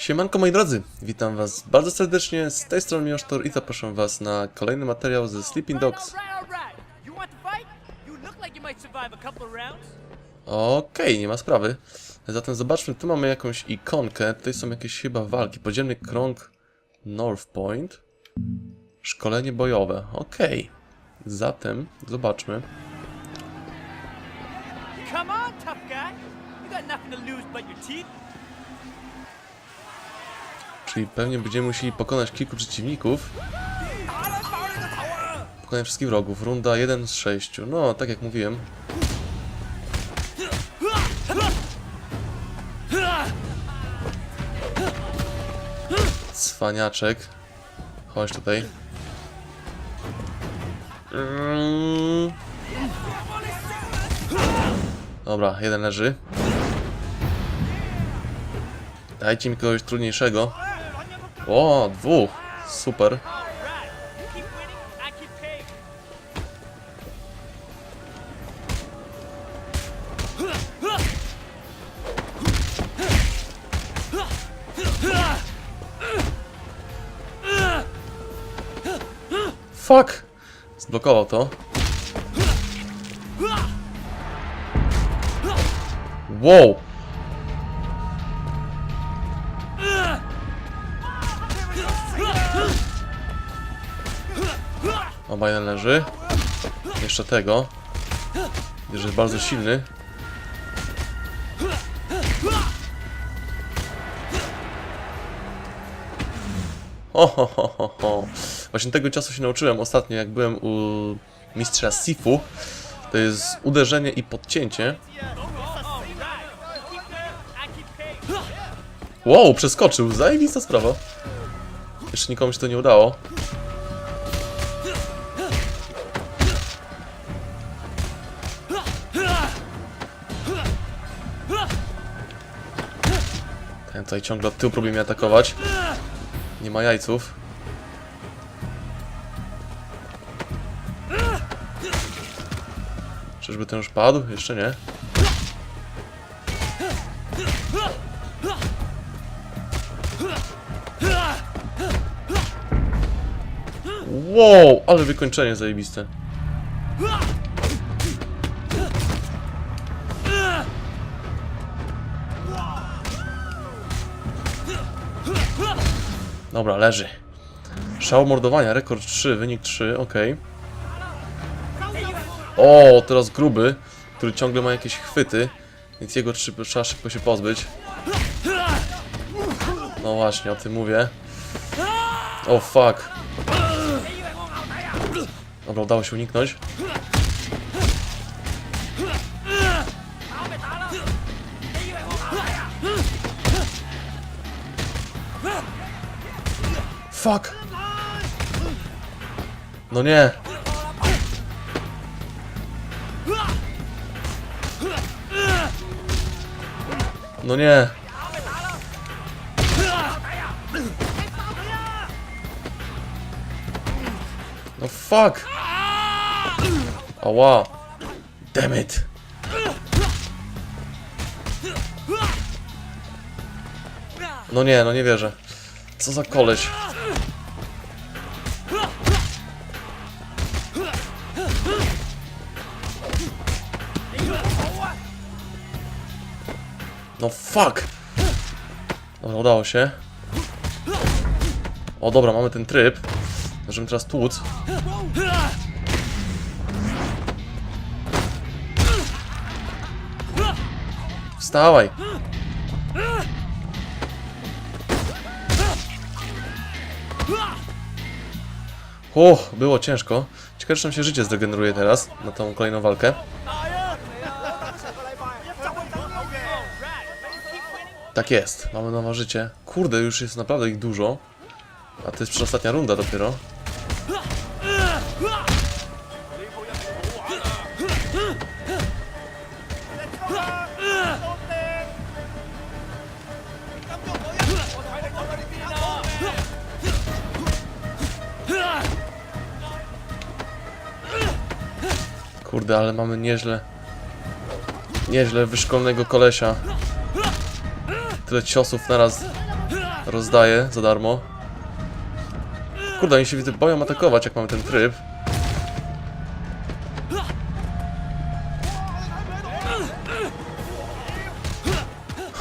Siemanko moi drodzy, witam was bardzo serdecznie, z tej strony Miłosztor i zapraszam was na kolejny materiał ze Sleeping Dogs. Okej, nie ma sprawy. Zatem zobaczmy, tu mamy jakąś ikonkę, tutaj są jakieś chyba walki. Podziemny krąg North Point. Szkolenie bojowe, okej. Zatem, zobaczmy. Come on, tough guy. You got nothing to lose but your teeth. Czyli pewnie będziemy musieli pokonać kilku przeciwników. Pokonać wszystkich wrogów. Runda 1 z 6. No, tak jak mówiłem. Cwaniaczek. Chodź tutaj. Dobra, jeden leży. Dajcie mi kogoś trudniejszego. O, dwóch. Super. Fuck! Zblokował to. Wow! Oba jeden leży. Jeszcze tego. Widzę, że jest bardzo silny. Ho, ho, ho, ho. Właśnie tego czasu się nauczyłem ostatnio, jak byłem u mistrza Sifu. To jest uderzenie i podcięcie. Wow, przeskoczył, zajebista sprawa. Jeszcze nikomu się to nie udało. Tutaj ciągle od tyłu próbuje mnie atakować. Nie ma jajców. Czyżby ten już padł? Jeszcze nie. Wow, ale wykończenie zajebiste. Dobra, leży. Szał mordowania, rekord 3, wynik 3, ok. O, teraz gruby, który ciągle ma jakieś chwyty, więc jego trzeba szybko się pozbyć. No właśnie, o tym mówię. O fuck. Dobra, udało się uniknąć. Fuck! No nie! No nie! No fuck! Ała! Damn it! No nie, no nie wierzę. Co za koleś? Fuck! Dobra, udało się. O dobra, mamy ten tryb. Możemy teraz tłuc. Wstawaj! Uff, było ciężko. Ciekawe, czy nam się życie zregeneruje teraz na tą kolejną walkę. Tak jest, mamy nowe życie. Kurde, już jest naprawdę ich dużo. A to jest przedostatnia runda dopiero. Kurde, ale mamy nieźle... Nieźle wyszkolonego kolesia. Tyle ciosów naraz rozdaję za darmo. Kurde, oni się widzę boją atakować, jak mamy ten tryb.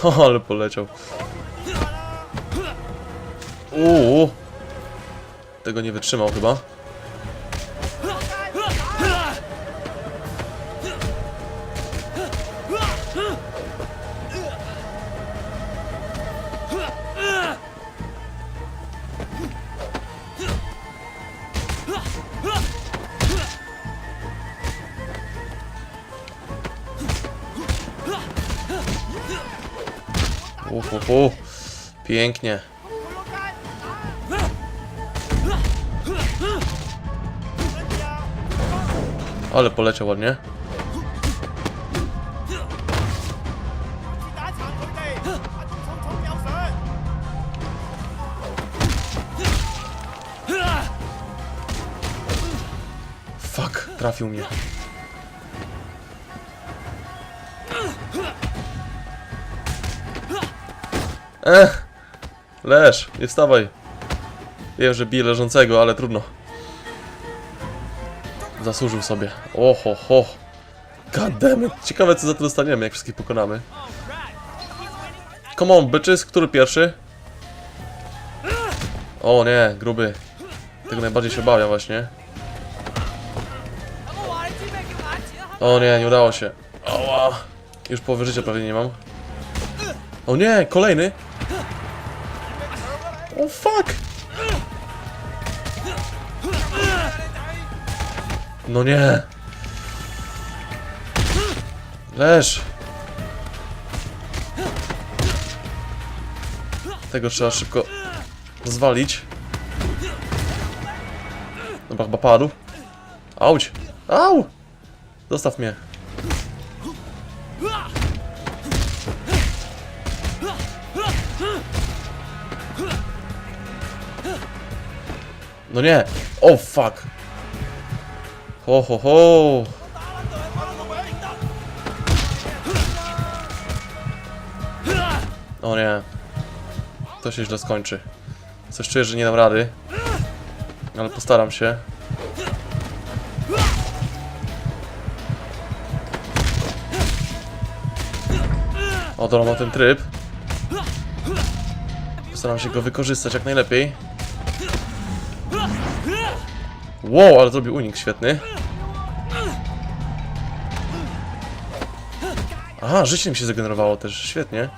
O, ale poleciał. Uuu. Tego nie wytrzymał chyba. Fu, pięknie. Ale poleciał ładnie. Fuck, trafił mnie. Ech, leż, nie wstawaj. Wiem, że bije leżącego, ale trudno. Zasłużył sobie. Oho, ho. God damn it. Ciekawe, co za to dostaniemy, jak wszystkich pokonamy. Come on, bitches, który pierwszy? O nie, gruby. Tego najbardziej się obawiam właśnie. O nie, nie udało się. Ała. Już połowy życia prawie nie mam. O nie, kolejny. O fuck. No nie. Leż. Tego trzeba szybko zwalić. Dobra, chyba padł. Auć. Au. Zostaw mnie. No nie. Oh, fuck. Ho ho ho. O nie. To się źle skończy. Coś czuję, że nie dam rady. Ale postaram się. O, dobra, mam ten tryb. Postaram się go wykorzystać jak najlepiej. Wow, ale zrobił unik świetny. Aha, życie mi się zagenerowało też, świetnie.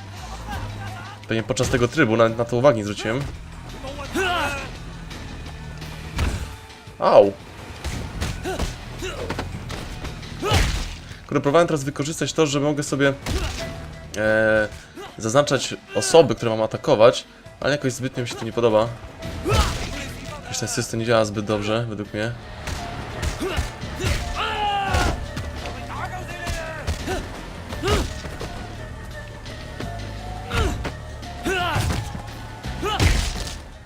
Pewnie podczas tego trybu, nawet na to uwagi nie zwróciłem. Au! Kurde, próbowałem teraz wykorzystać to, że mogę sobie e, zaznaczać osoby, które mam atakować, ale jakoś zbytnio mi się to nie podoba. Jakoś ten system nie działa zbyt dobrze, według mnie.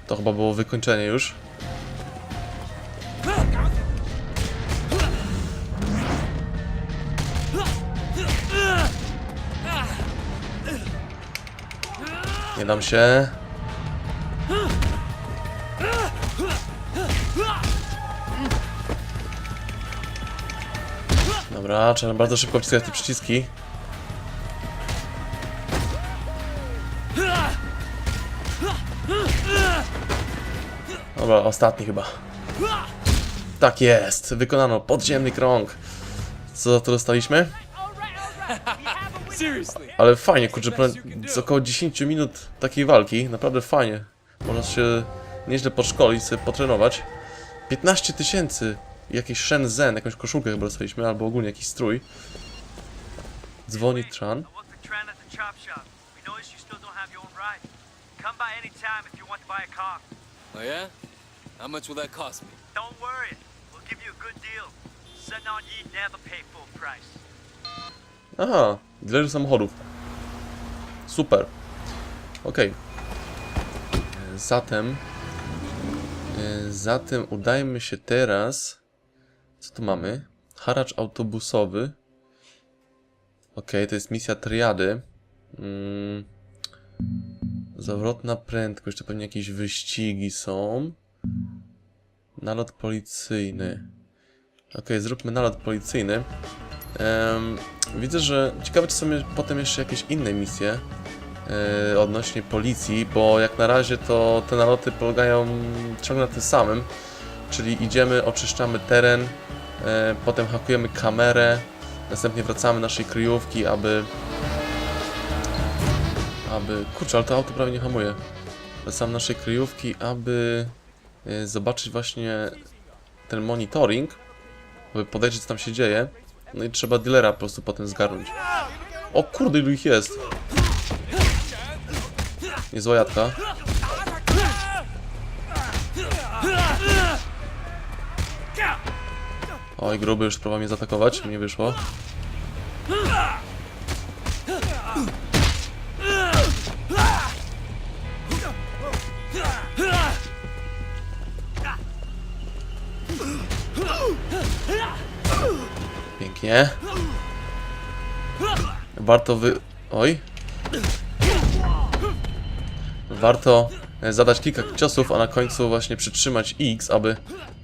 To chyba było wykończenie już. Nie dam się. Dobra, trzeba bardzo szybko wciskać te przyciski. Dobra, ostatni chyba. Tak jest, wykonano podziemny krąg. Co za to dostaliśmy? Ale fajnie, kurczę, z około 10 minut takiej walki, naprawdę fajnie. Można się nieźle podszkolić, sobie potrenować. 15 tysięcy, jakiś Shenzhen, jakąś koszulkę chyba dostaliśmy, albo ogólnie jakiś strój. Dzwoni Tran. Oh yeah? How much will that cost me? Don't worry, we'll give you a good deal. Sitting on ye never pay full price. Aha, dilerzy samochodów. Super. Okej. E, Zatem... e, Zatem udajmy się teraz... Co tu mamy? Haracz autobusowy. Okej, to jest misja triady. Mm. Zawrotna prędkość, to pewnie jakieś wyścigi są. Nalot policyjny. Ok, zróbmy nalot policyjny. Em, widzę, że ciekawe, czy są potem jeszcze jakieś inne misje e, odnośnie policji, bo jak na razie to te naloty polegają ciągle na tym samym. Czyli idziemy, oczyszczamy teren, potem hakujemy kamerę, następnie wracamy do naszej kryjówki, aby... aby... Kurczę, ale to auto prawie nie hamuje. Wracamy do naszej kryjówki, aby e, zobaczyć właśnie ten monitoring, aby podejrzeć, co tam się dzieje. No i trzeba dealera po prostu potem zgarnąć. O kurde, ilu ich jest! Niezła jadka. Oj, gruby już próbował mnie zaatakować, nie wyszło. Pięknie. Warto wy... Oj. Warto e, zadać kilka ciosów, a na końcu właśnie przytrzymać X, aby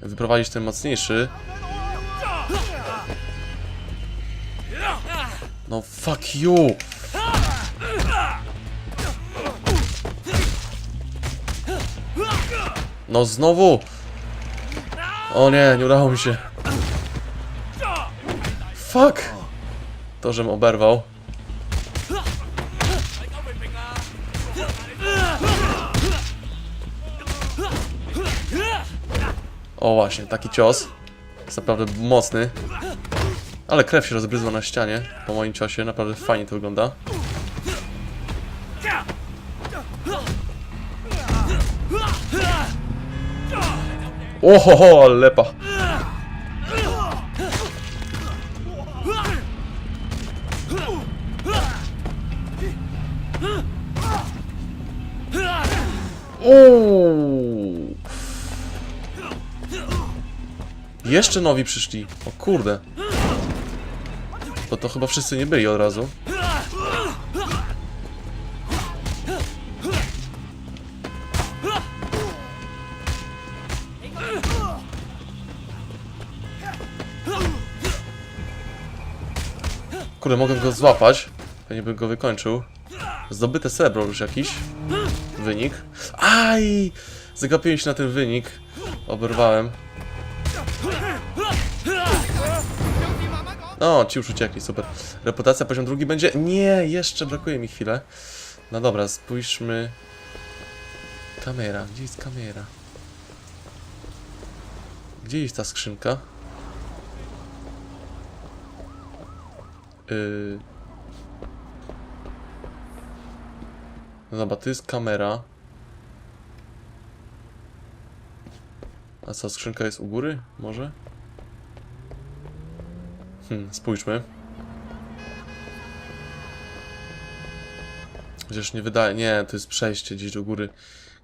wyprowadzić ten mocniejszy. No fuck you! No znowu! O nie, nie udało mi się. Fuck! To, żem oberwał. O właśnie, taki cios. Jest naprawdę mocny. Ale krew się rozbryzła na ścianie po moim ciosie. Naprawdę fajnie to wygląda. Ohoho, ale lepa. Uuu. Jeszcze nowi przyszli. O kurde. To to chyba wszyscy nie byli od razu. Kurde, mogę go złapać. Pewnie bym go wykończył. Zdobyte srebro już jakiś. Wynik. Aj! Zagapiłem się na ten wynik. Oberwałem. O, ci już uciekli, super. Reputacja poziom drugi będzie? Nie, jeszcze brakuje mi chwilę. No dobra, spójrzmy. Kamera, gdzie jest kamera? Gdzie jest ta skrzynka? Yy... No dobra, to jest kamera. A co, skrzynka jest u góry? Może? Hmm, spójrzmy. Chociaż nie wydaje... Nie, to jest przejście gdzieś do góry.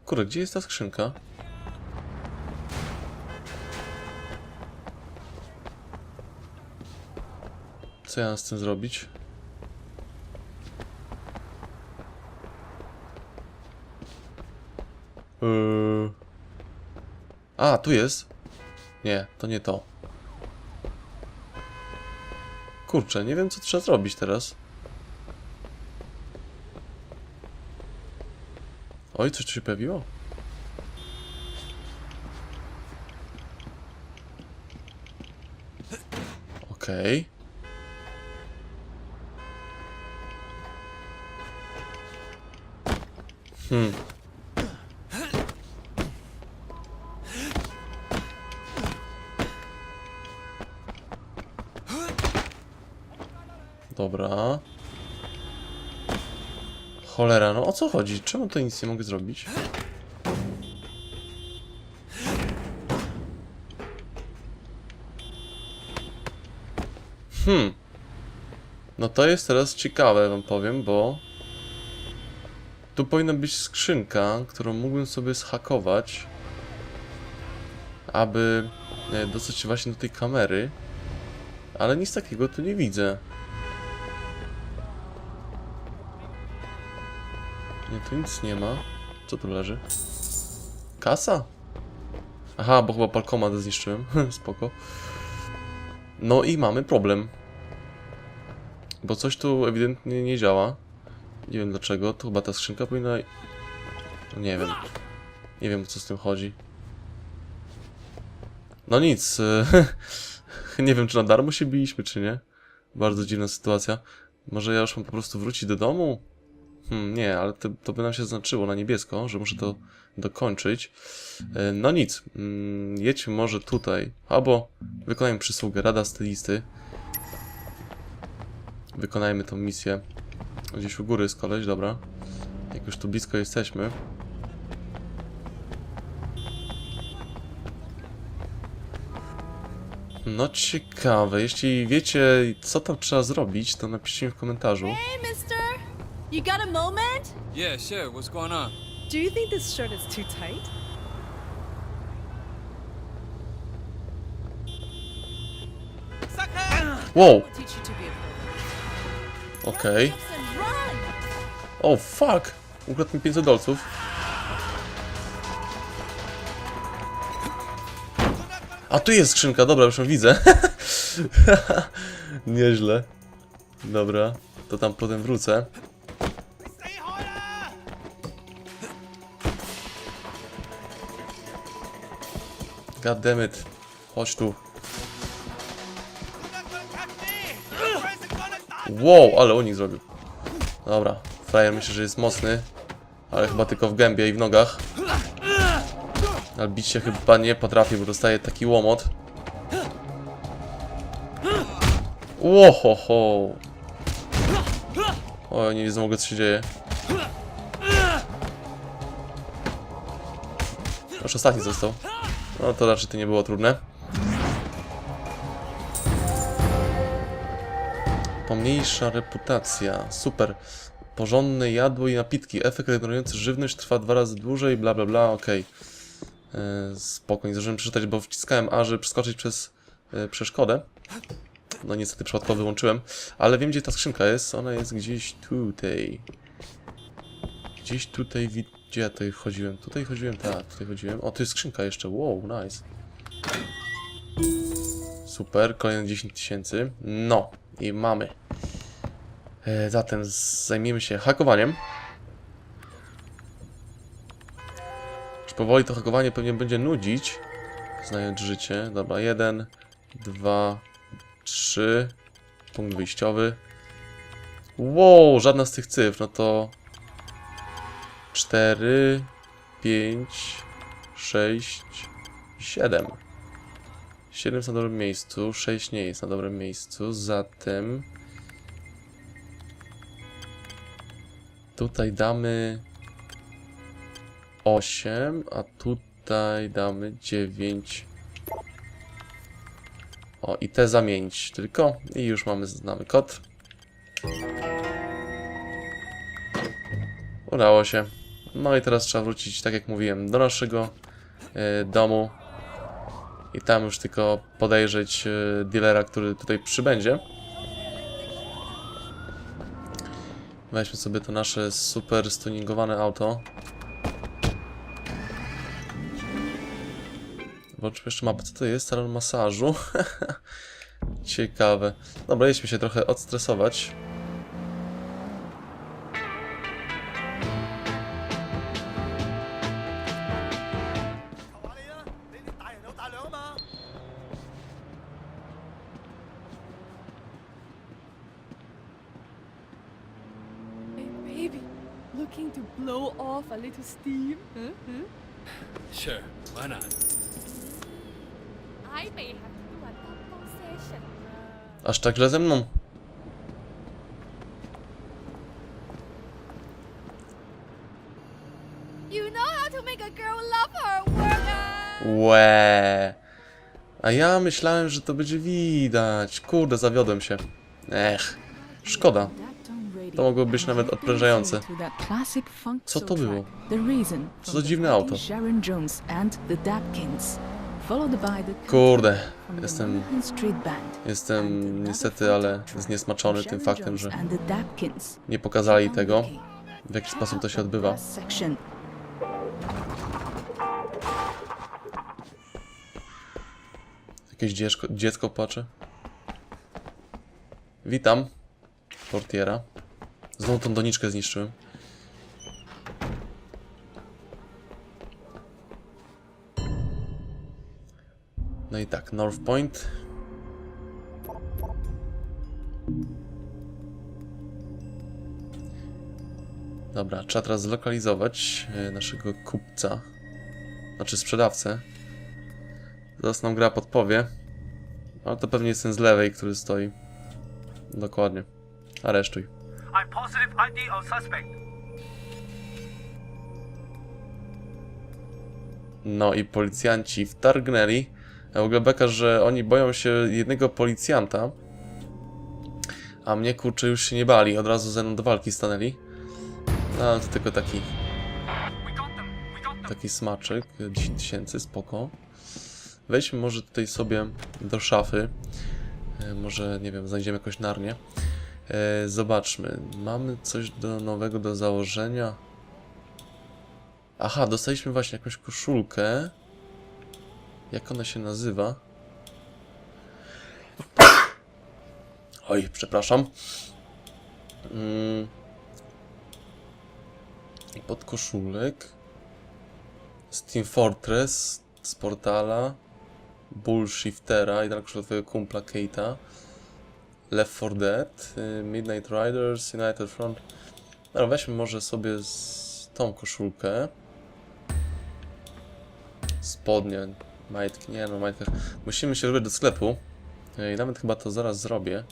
Kurde, gdzie jest ta skrzynka? Co ja mam z tym zrobić? Yy... A, tu jest. Nie, to nie to. Kurczę, nie wiem co trzeba zrobić teraz. Oj, coś tu się pojawiło? Okej. Hmm. Dobra. Cholera, no o co chodzi? Czemu to nic nie mogę zrobić? Hmm. No to jest teraz ciekawe, wam powiem, bo... Tu powinna być skrzynka, którą mógłbym sobie zhakować, aby e, dostać się właśnie do tej kamery. Ale nic takiego tu nie widzę. Tu nic nie ma. Co tu leży? Kasa? Aha, bo chyba palkomat zniszczyłem. Spoko. No i mamy problem. Bo coś tu ewidentnie nie działa. Nie wiem dlaczego. To chyba ta skrzynka powinna... Nie wiem. Nie wiem o co z tym chodzi. No nic. nie wiem czy na darmo się biliśmy czy nie. Bardzo dziwna sytuacja. Może ja już mam po prostu wrócić do domu? Hmm, nie, ale to, to by nam się znaczyło na niebiesko, że muszę to dokończyć. E, No nic, mm, jedźmy może tutaj, albo wykonajmy przysługę Rada Stylisty. Wykonajmy tą misję. Gdzieś u góry jest koleś, dobra. Jak już tu blisko jesteśmy. No ciekawe, jeśli wiecie co tam trzeba zrobić, to napiszcie mi w komentarzu. Hey! You got a moment? Yeah, sure. What's going on? Do you think this shirt is too tight? Wow, okej. Run! O, fuck! Ukradł mi 500 dolców. A tu jest skrzynka, dobra, już ją widzę. Nieźle. Dobra, to tam potem wrócę. Goddammit. Chodź tu. Wow, ale unik zrobił. Dobra, frajer myślę, że jest mocny. Ale chyba tylko w gębie i w nogach. Ale bić się chyba nie potrafi, bo dostaje taki łomot. Łohoho! O, nie widzę, mogę co się dzieje. Już ostatni został. No to raczej to nie było trudne. Pomniejsza reputacja. Super. Porządne jadło i napitki. Efekt regenerujący żywność trwa dwa razy dłużej, bla bla bla, okej. Okay. Spoko, nie zdążyłem przeczytać, bo wciskałem A, żeby przeskoczyć przez e, przeszkodę. No niestety przypadkowo wyłączyłem. Ale wiem, gdzie ta skrzynka jest. Ona jest gdzieś tutaj. Gdzieś tutaj, gdzie ja tutaj chodziłem? Tutaj chodziłem, tak, tutaj chodziłem. O, tu jest skrzynka jeszcze, wow, nice. Super, kolejne 10 tysięcy. No, i mamy. E, zatem zajmiemy się hakowaniem. Już powoli to hakowanie pewnie będzie nudzić. Znając życie. Dobra, jeden, dwa, trzy. Punkt wyjściowy. Wow, żadna z tych cyfr. No to... Cztery, pięć, sześć, siedem. 7 jest na dobrym miejscu, 6 nie jest na dobrym miejscu, zatem tutaj damy 8, a tutaj damy 9. O, i te zamienić tylko i już mamy znamy kod. Udało się. No i teraz trzeba wrócić, tak jak mówiłem, do naszego e, domu. I tam już tylko podejrzeć e, dealera, który tutaj przybędzie. Weźmy sobie to nasze super stuningowane auto. Zobaczmy jeszcze mapę. Co to jest? Salon masażu. Ciekawe. Dobra, jedźmy się trochę odstresować. Steam? Huh? Huh? Sure. Why not? I may have to do a double session. Aż tak źle ze mną. You know how to make a girl love her worker. Łe. A ja myślałem, że to będzie widać. Kurde, zawiodłem się. Ech. Szkoda. To mogło być nawet odprężające. Co to było? Co za dziwne auto? Kurde, jestem- jestem, niestety, ale zniesmaczony tym faktem, że nie pokazali tego. w jaki sposób to się odbywa. Jakieś dziecko, dziecko płacze. Witam. Portiera. Znowu tą doniczkę zniszczyłem. No i tak, North Point. Dobra, trzeba teraz zlokalizować e, naszego kupca. Znaczy sprzedawcę. Zaraz nam gra podpowie. Ale to pewnie jest ten z lewej, który stoi. Dokładnie. Aresztuj. I'm positive ID on suspect. No i policjanci wtargnęli. W ogóle beka, że oni boją się jednego policjanta. A mnie kurczę już się nie bali. Od razu ze mną do walki stanęli. No to tylko taki, taki smaczek. 10 tysięcy, spoko. Wejdźmy może tutaj sobie do szafy. E, Może, nie wiem, znajdziemy jakąś narnię. E, Zobaczmy. Mamy coś do nowego do założenia. Aha, dostaliśmy właśnie jakąś koszulkę. Jak ona się nazywa? Oj, przepraszam. Mm. Podkoszulek. Steam Fortress z portala. Bullshiftera i koszulka twojego kumpla Kate'a. Left 4 Dead. y, Midnight Riders, United Front. No, weźmy może sobie tą koszulkę. Spodnie, majtki, nie no, majtkach. Musimy się wybrać do sklepu. I nawet chyba to zaraz zrobię.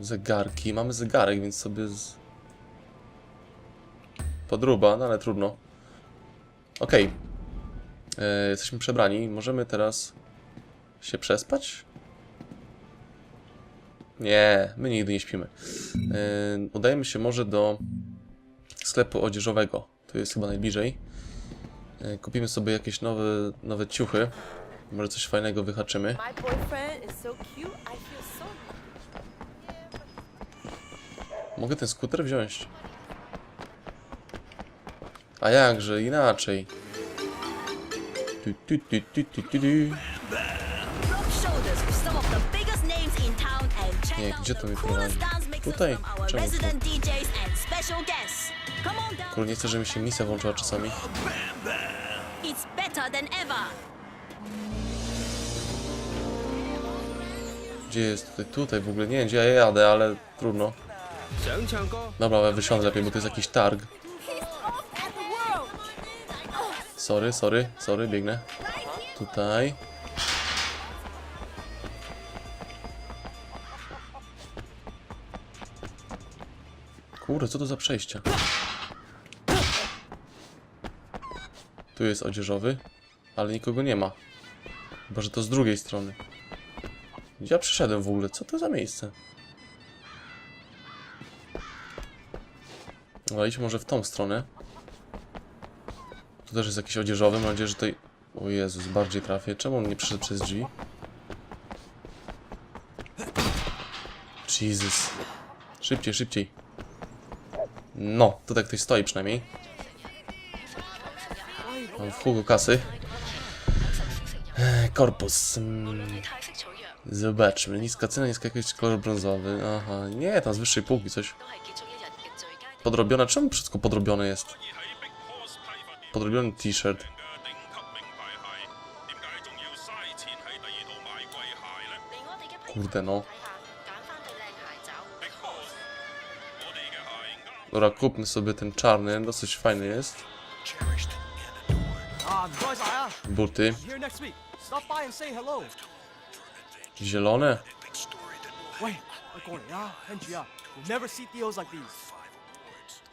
Zegarki. Mamy zegarek, więc sobie z... Podruba, no ale trudno. Okej. E, Jesteśmy przebrani. Możemy teraz się przespać? Nie, my nigdy nie śpimy. E, Udajemy się może do sklepu odzieżowego. To jest chyba najbliżej. E, Kupimy sobie jakieś nowe, nowe ciuchy. Może coś fajnego wyhaczymy. Mogę ten skuter wziąć? A jakże, inaczej. Tu, tu, tu, tu, tu, tu. Nie, gdzie to coolest prowadzi? Tutaj? Czemu tu? nie chcę, żeby mi się misja włączyła czasami. Gdzie jest tutaj? Tutaj w ogóle nie wiem, gdzie ja jadę, ale trudno. Dobra, ale wysiądę lepiej, bo to jest jakiś targ. Sorry, sorry, sorry, biegnę. Tutaj. Kurde, co to za przejście? Tu jest odzieżowy, ale nikogo nie ma. Chyba, że to z drugiej strony. Ja przyszedłem w ogóle? Co to za miejsce? No idź może w tą stronę. Tu też jest jakiś odzieżowy, mam nadzieję, że tutaj... O Jezus, bardziej trafię. Czemu on nie przyszedł przez drzwi? Jesus. Szybciej, szybciej. No, tutaj ktoś stoi przynajmniej. Mam w Hugo kasy. Korpus. Mm. Zobaczmy, niska cena, niska jakość, kolor brązowy. Aha, nie, tam z wyższej półki coś. Podrobione, czemu wszystko podrobione jest? Podrobiony t-shirt. Kurde no. Dobra, kupmy sobie ten czarny, dosyć fajny jest. Buty, zielone.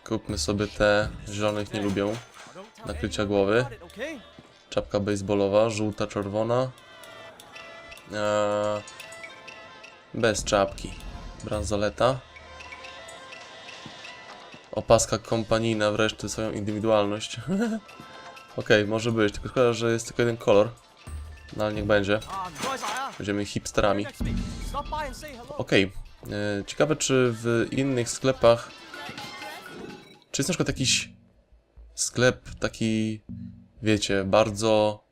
Kupmy sobie te, zielonych nie lubią. Nakrycia głowy. Czapka baseballowa, żółta, czerwona. Eee, bez czapki. Bransoleta. Opaska kompanijna wreszcie swoją indywidualność. Okej, może być, tylko szkoda, że jest tylko jeden kolor. No ale niech będzie. Będziemy hipsterami. Okej, E, ciekawe, czy w innych sklepach... Czy jest na przykład jakiś sklep taki, wiecie, bardzo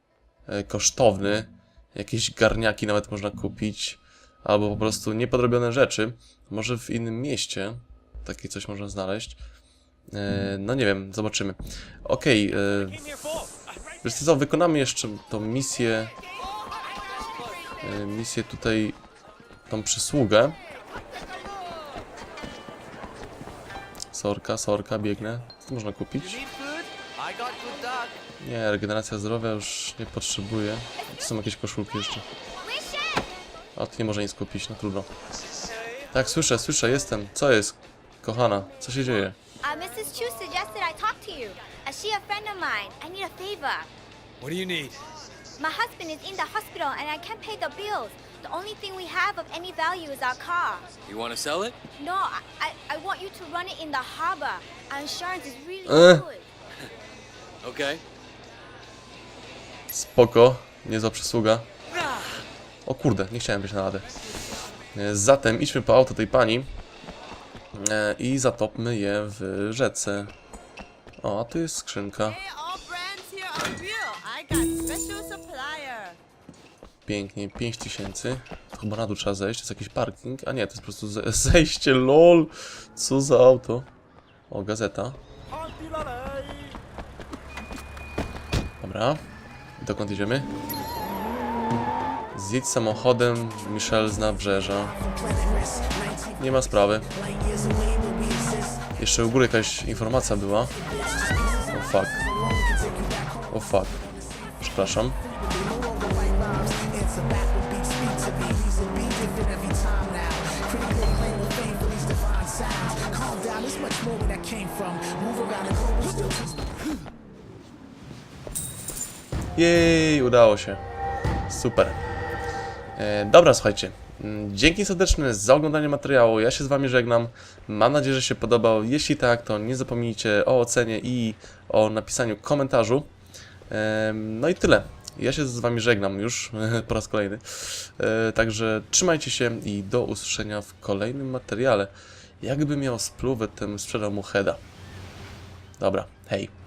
e, kosztowny, jakieś garniaki nawet można kupić, albo po prostu niepodrobione rzeczy. Może w innym mieście takie coś można znaleźć. E, no nie wiem, zobaczymy. Okej, e, here for. wiesz co, wykonamy jeszcze tą misję, e, misję tutaj, tą przysługę. Sorka, sorka, biegnę. Co można kupić? Nie, regeneracja zdrowia już nie potrzebuję. Tu są jakieś koszulki jeszcze. A tu nie może nic kupić, no trudno. Tak, słyszę, słyszę, jestem. Co jest? Kochana, co się dzieje? Uh, Mrs. Chu suggested I talk to you. Uh, she a friend of mine. I need a favor. What do you need? My husband is in the hospital and I can't pay the bills. The only thing we have of any value is our car. You want to sell it? No, I, I, I want you to run it in the harbor. Our insurance is really Eh. good. Okay. Spoko, niezła przysługa. O kurde, nie chciałem być na radę. E, Zatem idźmy po auto tej pani i zatopmy je w rzece. O, a tu jest skrzynka. Pięknie, 5000. To chyba na dół trzeba zejść, to jest jakiś parking. A nie, to jest po prostu ze zejście, lol. Co za auto. O, gazeta. Dobra. I dokąd jedziemy? Zjedź samochodem Michel z nabrzeża. Nie ma sprawy. Jeszcze u góry jakaś informacja była. O fuck. O fuck. Przepraszam. Jej, udało się. Super. E, dobra, słuchajcie. Mm, Dzięki serdeczne za oglądanie materiału. Ja się z Wami żegnam. Mam nadzieję, że się podobał. Jeśli tak, to nie zapomnijcie o ocenie i o napisaniu komentarzu. No i tyle. Ja się z Wami żegnam już po raz kolejny. E, Także trzymajcie się i do usłyszenia w kolejnym materiale. Jakby miał spluwę, tym sprzedał mu heada. Dobra, hej.